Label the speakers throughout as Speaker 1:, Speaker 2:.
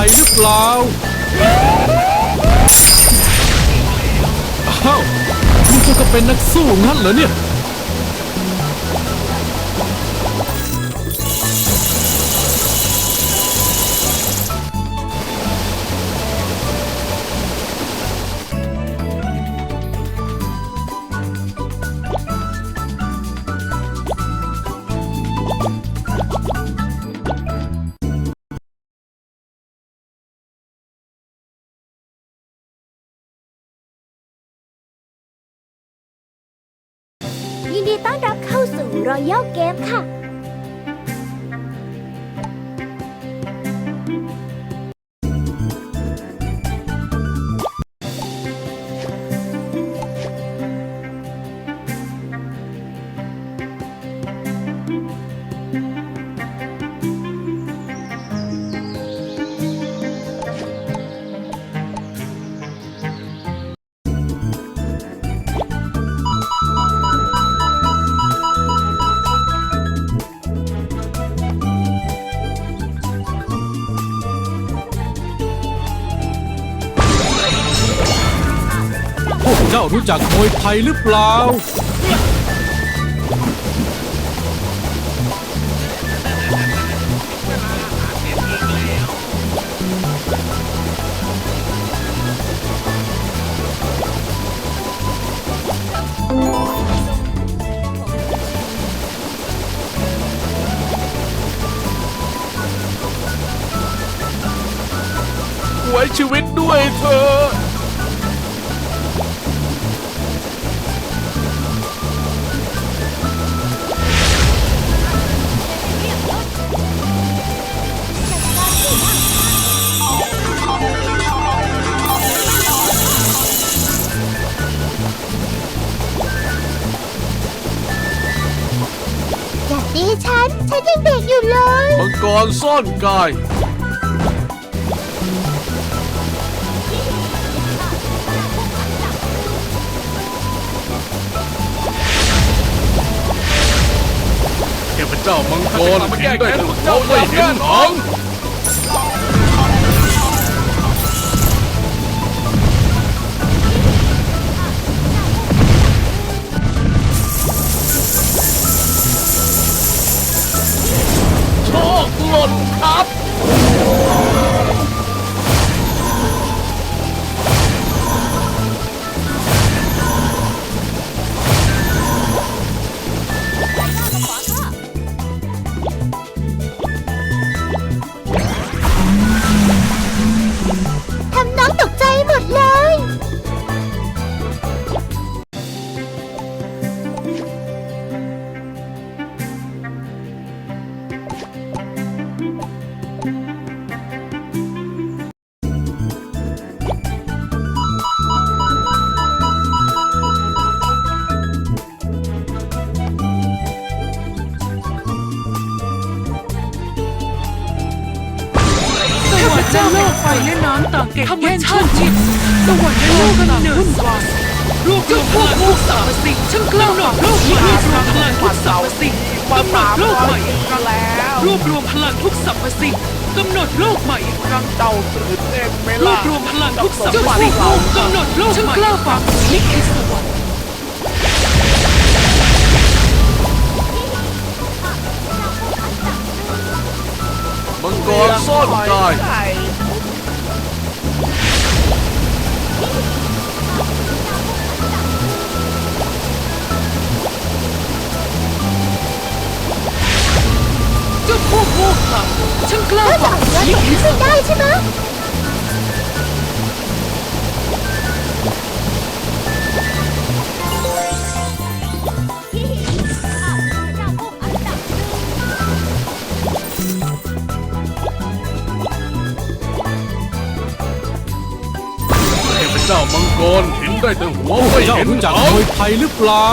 Speaker 1: ภัยหรือเปล่าอ้าวนี่เจ้าก็เป็นนักสู้งั้นเหรอเนี่ย
Speaker 2: ดีต้อนรับเข้าสู่รอยัลเกมค่ะ
Speaker 1: รู้จักมวยไทยหรือเปล่า
Speaker 3: ไว้ชีวิตด้วยเธอ
Speaker 2: อย่าตีฉัน ฉันยังเด็กอยู่เลย
Speaker 3: มังกรซ่อนกาย เทพเจ้ามังกรเห็นได้ถึงเขาไม่เห็นหาง
Speaker 4: และน้ำต่างเก็บแย่งช่วงชิดสวรรค์และโลกต่างวุ่นวายรวบรวมพลังทุกสรรพสิ่งช่างกล้าหนอกโลกใหม่รวบรวมพลังทุกสรรพสิ่งกำหนดโลกใหม่รวบรวมพลังทุกสรรพสิ่งกำหนดโลกใหม่
Speaker 5: ครั้งเจ้าตื่นเต้นไหม
Speaker 4: รว
Speaker 5: ล่ะ
Speaker 4: บรวมพลังทุกสรรพสิ่งกำหนดโลกใหม่ช่างกล้าฝ่าฝืนลิขิตสวรรค์
Speaker 3: มังกรซ่อนกาย
Speaker 4: พวกโง่เขลาช่างกล้า
Speaker 2: ก็จะ
Speaker 4: ฝ่า
Speaker 2: เอา
Speaker 4: ฝื
Speaker 2: เงิ
Speaker 4: น
Speaker 2: น
Speaker 4: ลิ
Speaker 2: ตก
Speaker 4: ขิต
Speaker 2: นี้
Speaker 4: ส
Speaker 2: ไม่
Speaker 4: วรรค์
Speaker 2: ได้ใช่ไหม
Speaker 3: เทพเจ้ามังกรเห็นได้แต่หัว
Speaker 1: พวก
Speaker 3: ไม่
Speaker 1: เจ้า
Speaker 3: เห็น
Speaker 1: รู้จัก
Speaker 3: หามง
Speaker 1: วยไทยหรือเปล่า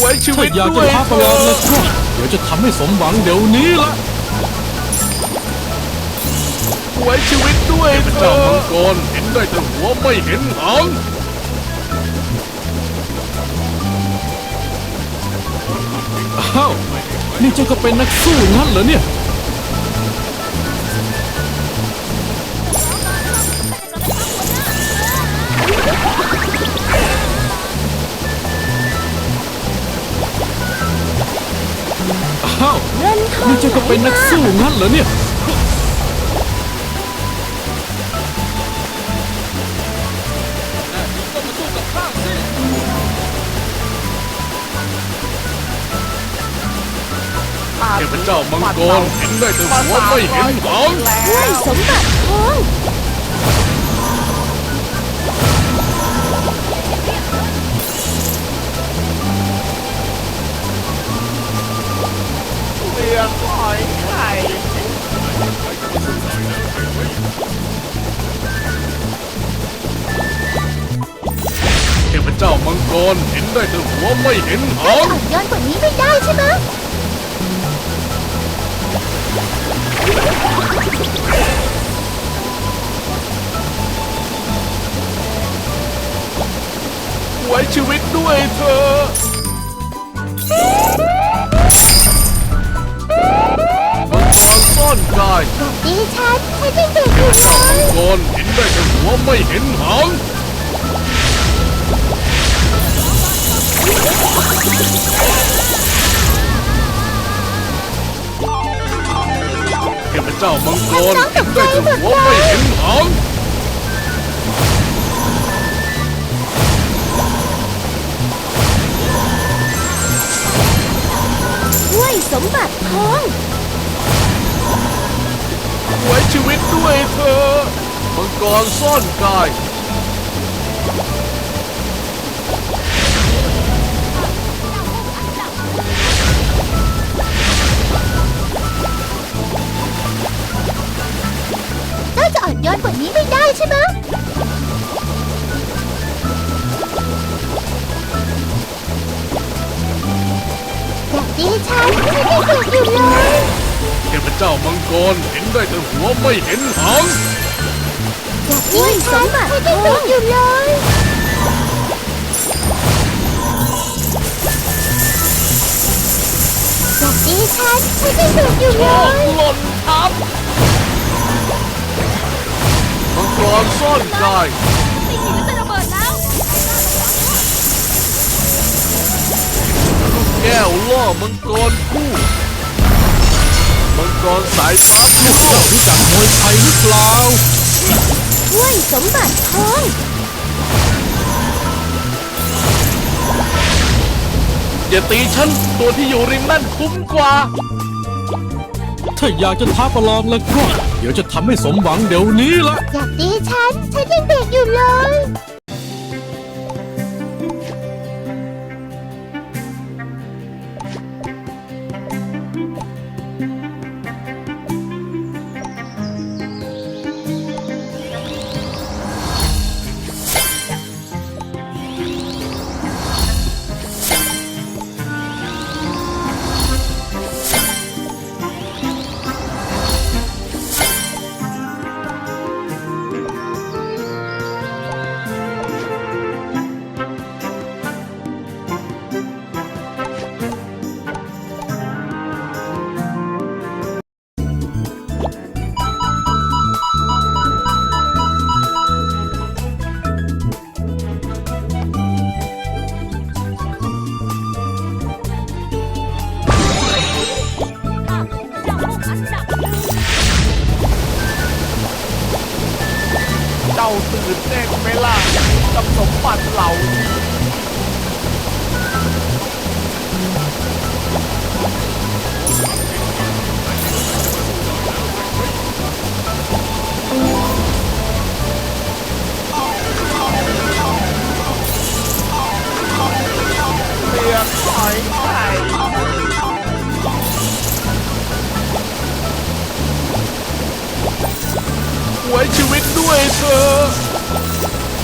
Speaker 3: ไว้ชี
Speaker 1: ถ้า
Speaker 3: วิต
Speaker 1: อยาก
Speaker 3: ด้
Speaker 1: จะ
Speaker 3: วย
Speaker 1: ท้า
Speaker 3: เธ
Speaker 1: ประลอง
Speaker 3: อ
Speaker 1: นะช่วเดี๋ยวจะทำให้สมหวังเดี๋ยวนี้ละ
Speaker 3: ไว้ชีวิตด้วยเทพเจ้ามังกรเห็นได้แต่หัวไม่เห็นหาง
Speaker 1: อ้าวนี่เจ้าก็เป็นนักสู้งั้นเหรอเนี่ย ก็เป็นนักสู้งั้นเหรอเนี่ย
Speaker 3: เทพเจ้ามังกรเห็นได้แต่หัวไม่เห็นหาง
Speaker 2: ด้วยสมบัติทอง
Speaker 5: เท
Speaker 3: พเจ้ามังกรเห็นได้แต่หัวไม่เห็นหาง
Speaker 2: อ่อนโยนกว่านี้ไม่ได้ใช่ไหม
Speaker 3: ไว้ชีวิตด้วยเธอ
Speaker 2: ดีฉันฉันยังเด็กอยู่เลย
Speaker 3: มังกรเห็นได้แต่หัวไม่เห็นหางเทพเจ้ามังกรเห็นได้แต่หัวไม่เห็นหาง
Speaker 2: ด้วยสมบัติทอง
Speaker 3: ไว้ชีวิตด้วยเธอมังกรซ่อนกาย
Speaker 2: เท
Speaker 3: พเจ้ามังกรเห็นได้แต่หัวไม่เห็นหาง
Speaker 2: แบบนี้ฉันฉันยังเด็กอยู่เลยแบบนี้ฉันฉันยังเด็กอยู่เล
Speaker 3: โอยกหล่นทับมังกรซ่อนกาย
Speaker 2: ไม่หิวจะระเบิดแล้ว
Speaker 3: แก้วล่อมังกรคู่มัง กรสายฟ้า
Speaker 1: พวกเจ้ารู้จักมวยไทยหรือเปล่า
Speaker 2: ด้วยสมบัติทอง
Speaker 3: อย่าตีฉันตัวที่อยู่ริมนั่นคุ้มกว่า
Speaker 1: ถ้าอยากจะท้าประลองแล้วก็ เดี๋ยวจะทำให้สมหวังเดี๋ยวนี้ละ
Speaker 2: อยากดีฉัน ฉันยังเด็กอยู่เลย
Speaker 3: ชีวิตด้วยเ